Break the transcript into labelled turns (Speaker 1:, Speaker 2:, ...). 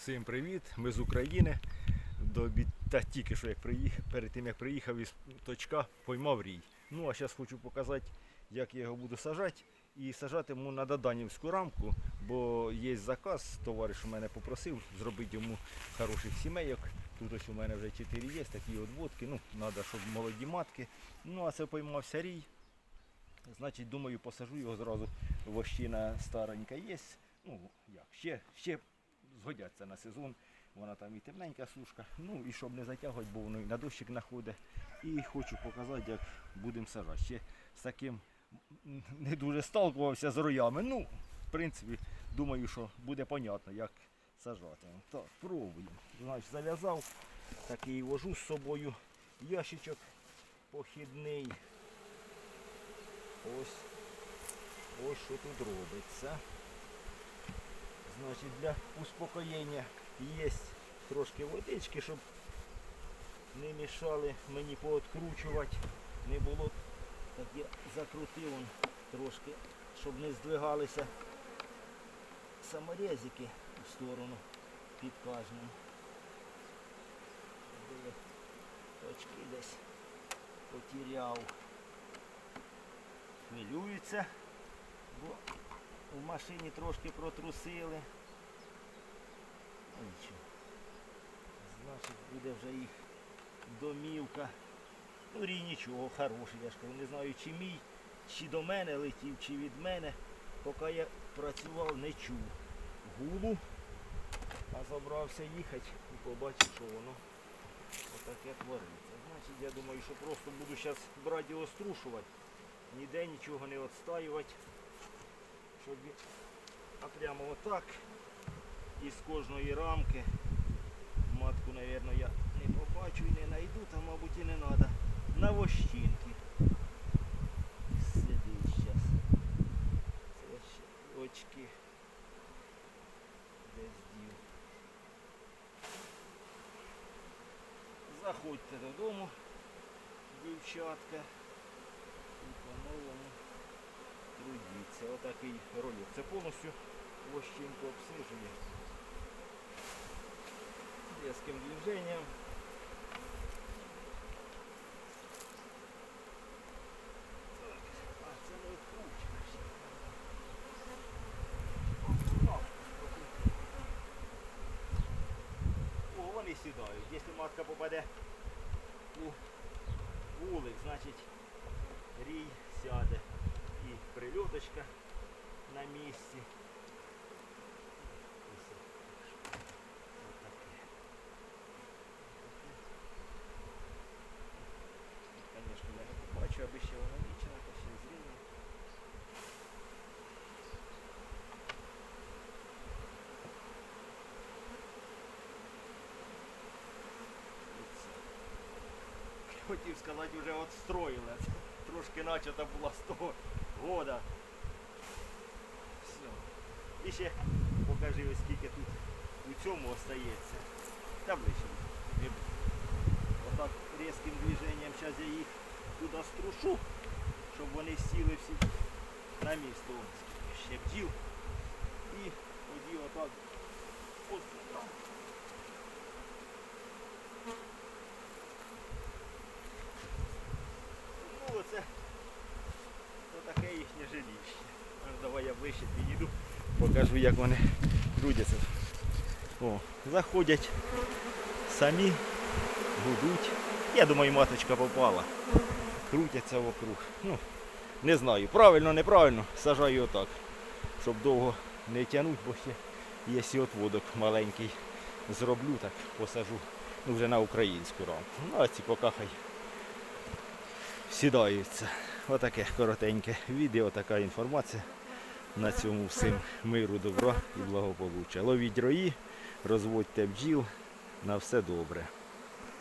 Speaker 1: Всім привіт! Ми з України. До. Та тільки що як приїхав, перед тим як приїхав із точка, поймав рій. Ну а зараз хочу показати, як я його буду сажати. І сажатиму на Доданівську рамку, бо є заказ, товариш у мене попросив зробити йому хороших сімейок. Тут ось у мене вже 4 є, такі одводки. Ну, треба, щоб молоді матки. Ну, а це поймався рій. Значить, думаю, посажу його зразу. Вощина старенька є. Ну, як, ще, ще згодяться на сезон. Вона там і темненька сушка. Ну і щоб не затягувати, бо воно і на дощик находить. І хочу показати, як будемо сажати. Ще з таким не дуже сталкувався з роями. Ну, в принципі, думаю, що буде понятно, як сажати. Так, пробуємо. Значить, зав'язав, такий вожу з собою ящичок похідний. Ось. Ось що тут робиться. Значить, для успокоєння є трошки водички, щоб не мішали мені пооткручувати. Не було. Так я закрутив он трошки, щоб не здвигалися саморезики в сторону під кожним. Де я Очки десь потеряв. Хвилюється, бо в машині трошки протрусили. Нічого. Значить буде вже їх домівка. Ну рій нічого, хороший, я ж кажу, не знаю чи мій, чи до мене летів, чи від мене. Поки я працював, не чув гулу, а забрався їхати і побачив, що воно отаке твориться. Значить, я думаю, що просто буду зараз брати його струшувати, ніде нічого не відстаювати, щоб а прямо отак із кожної рамки. Матку, мабуть, я не побачу і не знайду, там, мабуть, і не треба. На вощинки. Сидить зараз. Це ще очки. Десь дів. Заходьте додому, дівчатка. І по-новому трудіться. Отакий ролик. Це повністю вощинку обсижує. Резким движением. О, вони сідають. Якщо матка попаде у вулик, значить рій сяде. І прильоточка на місці. Хотів сказати, вже отстроїли. Трошки начата була з того года. Все. І ще покажи, ось скільки тут у цьому остається. Та ближче. Не буду. Отак різким движенням зараз я їх туди струшу, щоб вони сіли всі на місто. Ось Ще бдів. Давай я ближче підійду, покажу як вони трудяться. О, заходять самі, гудуть. Я думаю, маточка попала. Крутяться вокруг. Ну, не знаю, правильно, неправильно, сажаю отак, щоб довго не тягнути, бо ще є і отводок маленький. Зроблю так, посажу ну, вже на українську рамку. Ну, а ці поки хай сідаються. Отаке коротеньке відео, така інформація. На цьому всім миру, добра і благополуччя. Ловіть рої, розводьте бджіл. На все добре.